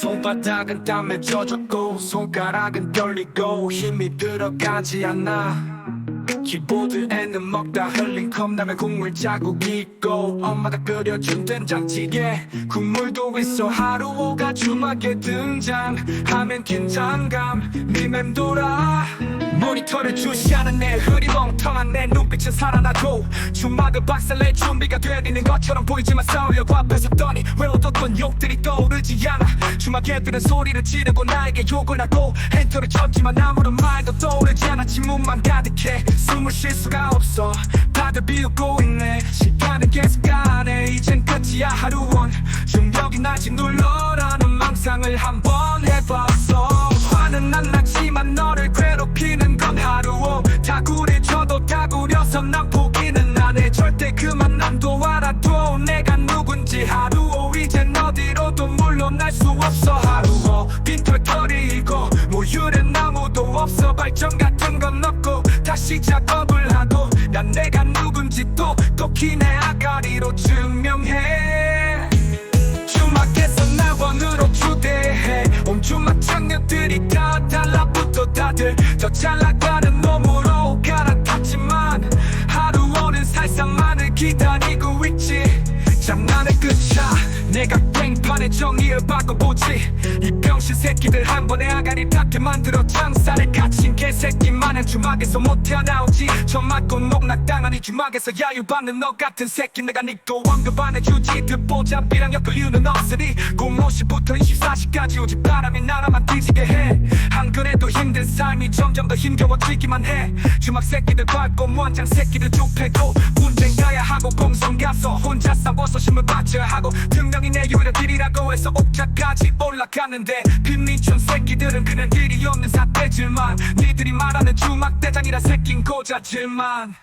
발바닥은 땀에 젖었고 손가락은 떨리고 힘이 들어가지 않아. 키보드에는 먹다 흘린 컵라면 국물 자국이 있고 엄마가 끓여준 된장찌개 국물도 있어 하루 오가 주막에 등장하면 긴장감 림맴돌아. 모니터를 주시하는 내 흐리멍텅한 내 눈빛은 살아나고 주막을 박살낼 준비가 되는 것처럼 보이지만 싸우려고 앞에 섰더니 왜얻 었던 욕들이 떠오르지 않아. 주막 애들은 소리를 지르고 나에게 욕을 하고 엔터를 쳤지만 아무런 말도 떠오르지 않아. 침묵만 가득해. 숨을 쉴 수가 없어. 다들 비웃고 있네. 시간은 계속 가네. 이젠 끝이야 하루 원. 중력이 날지 눌러라는 망상을 한번 해봤어. 화는 안 나지만 너를 괴롭히는 건 하루오 다구 수 없어 하루오 빈털터리 이고 모유는 아무도 없어. 발전 같은 건 없고 다시 작업을 하고 난 내가 누군지 똑똑히 내 아가리로 증명해 새끼들 한 번에 아가리 닿게 만들어 장사를 갇힌 개새끼만은 주막에서 못 튀어나오지. 저 맞고 농락당한 이 주막에서 야유받는 너 같은 새끼 내가 니고 언급 안 해주지. 듣보자 비랑 엮을 이유는 없으니 05시부터 24시까지 오직 바람이 나라만 뒤지게 해 안 그래도 힘든 삶이 점점 더 힘겨워지기만 해. 주막 새끼들 밟고 무한장 새끼들 좁혀고 문쟁 가야 하고 공성 가서 힘을 받쳐야 하고 등명이 내 유일한 길이라고 해서 옥자까지 올라가는데 빈민촌 새끼들은 그네들이 없는 사태질만 니들이 말하는 주막 대장이라 새낀 고자질만